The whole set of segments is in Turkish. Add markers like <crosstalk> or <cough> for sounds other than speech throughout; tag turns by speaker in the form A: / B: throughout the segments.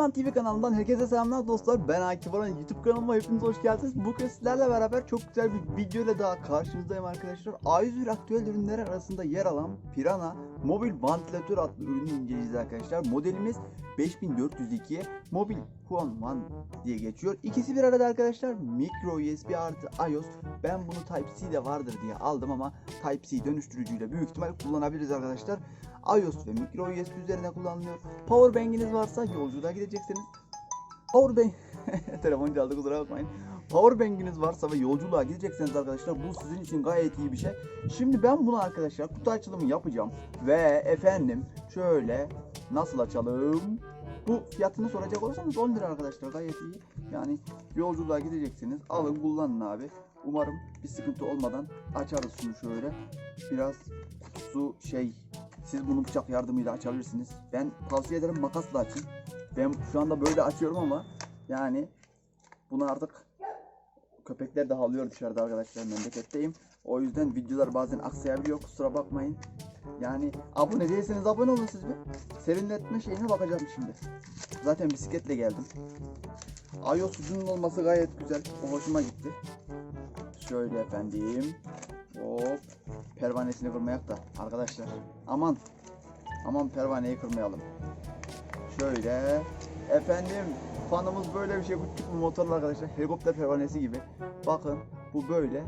A: Webman TV kanalından herkese selamlar dostlar. Ben Akif Aran YouTube kanalıma hepiniz hoş geldiniz. Bugün sizlerle beraber çok güzel bir video ile daha karşınızdayım arkadaşlar. A101 aktüel ürünler arasında yer alan Pirana mobil vantilatör adlı ürünü inceleyeceğiz arkadaşlar. Modelimiz 5402 mobil Huan One diye geçiyor. İkisi bir arada arkadaşlar. Micro USB artı iOS. Ben bunu Type-C de vardır diye aldım ama Type-C dönüştürücüyle büyük ihtimal kullanabiliriz arkadaşlar. iOS ve micro USB üzerine kullanılıyor. Power bank'iniz varsa yolculuğa gideceksiniz. Power bank <laughs> telefon çaldı kusura bakmayın. Power bank'iniz varsa ve yolculuğa gidecekseniz arkadaşlar bu sizin için gayet iyi bir şey. Şimdi ben bunu arkadaşlar kutu açılımı yapacağım ve efendim şöyle nasıl açalım? Bu fiyatını soracak olursanız 10 lira arkadaşlar gayet iyi. Yani yolculuğa gideceksiniz alın kullanın abi. Umarım bir sıkıntı olmadan açarız şunu şöyle. Biraz kutusu şey siz bunu bıçak yardımıyla açabilirsiniz. Ben tavsiye ederim makasla açın. Ben şu anda böyle açıyorum ama yani bunu artık köpekler de havlıyor dışarıda arkadaşlar memleketteyim. O yüzden videolar bazen aksayabiliyor kusura bakmayın. Yani abone değilseniz abone olun siz bir. Serinletme şeyine bakacağım şimdi. Zaten bisikletle geldim. iOS ucunun olması gayet güzel. O hoşuma gitti. Şöyle efendim. Hop. Pervanesini kırmayak da arkadaşlar. Aman. Aman pervaneyi kırmayalım. Şöyle. Efendim fanımız böyle bir şey küçük bir motorlu arkadaşlar. Helikopter pervanesi gibi. Bakın bu böyle.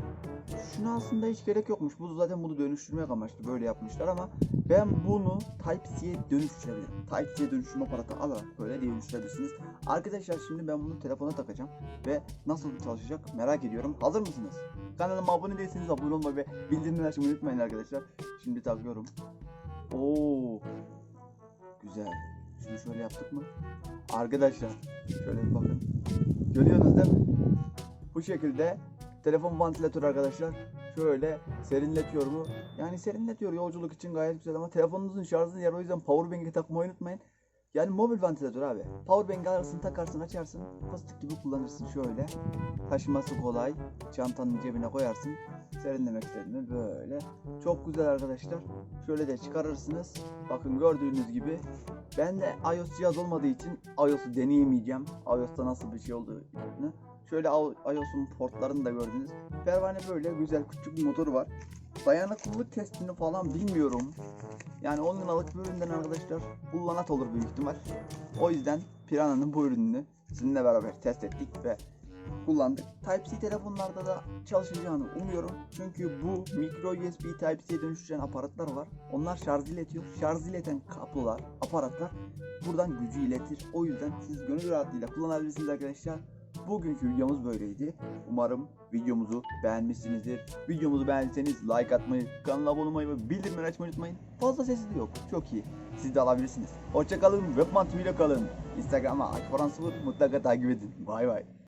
A: Şuna aslında hiç gerek yokmuş. Bu zaten bunu dönüştürmek amaçlı böyle yapmışlar ama ben bunu Type-C'ye dönüştürebilirim. Type-C'ye dönüştürme aparatı alarak böyle dönüştürebilirsiniz. Arkadaşlar şimdi ben bunu telefona takacağım ve nasıl çalışacak merak ediyorum. Hazır mısınız? Kanalıma abone değilseniz abone olmayı ve bildirimleri açmayı unutmayın arkadaşlar. Şimdi takıyorum. Oo. Güzel. Şunu şöyle yaptık mı? Arkadaşlar şöyle bir bakın. Görüyorsunuz değil mi? Bu şekilde telefon vantilatör arkadaşlar. Şöyle serinletiyor mu? Yani serinletiyor yolculuk için gayet güzel ama telefonunuzun şarjını yer o yüzden powerbank'i takmayı unutmayın. Yani mobil vantilatör abi. Powerbank alırsın takarsın açarsın fıstık gibi kullanırsın şöyle. Taşıması kolay. Çantanın cebine koyarsın. Serinlemek istediğinde böyle. Çok güzel arkadaşlar. Şöyle de çıkarırsınız. Bakın gördüğünüz gibi. Ben de iOS cihaz olmadığı için iOS'u deneyemeyeceğim. iOS'ta nasıl bir şey olduğunu. Şöyle iOS'un portlarını da gördünüz. Pervane böyle güzel küçük bir motoru var. Dayanıklılık testini falan bilmiyorum. Yani 10 liralık bir üründen arkadaşlar kullanat olur büyük ihtimal. O yüzden Piranha'nın bu ürününü sizinle beraber test ettik ve kullandık. Type-C telefonlarda da çalışacağını umuyorum. Çünkü bu micro USB Type-C'ye dönüştüren aparatlar var. Onlar şarj iletiyor. Şarj ileten kablolar, aparatlar buradan gücü iletir. O yüzden siz gönül rahatlığıyla kullanabilirsiniz arkadaşlar. Bugünkü videomuz böyleydi. Umarım videomuzu beğenmişsinizdir. Videomuzu beğendiyseniz like atmayı, kanala abone olmayı ve bildirimleri açmayı unutmayın. Fazla sesi de yok. Çok iyi. Siz de alabilirsiniz. Hoşçakalın. Webman TV kalın. Instagram'a Akforan0 mutlaka takip edin. Bay bay.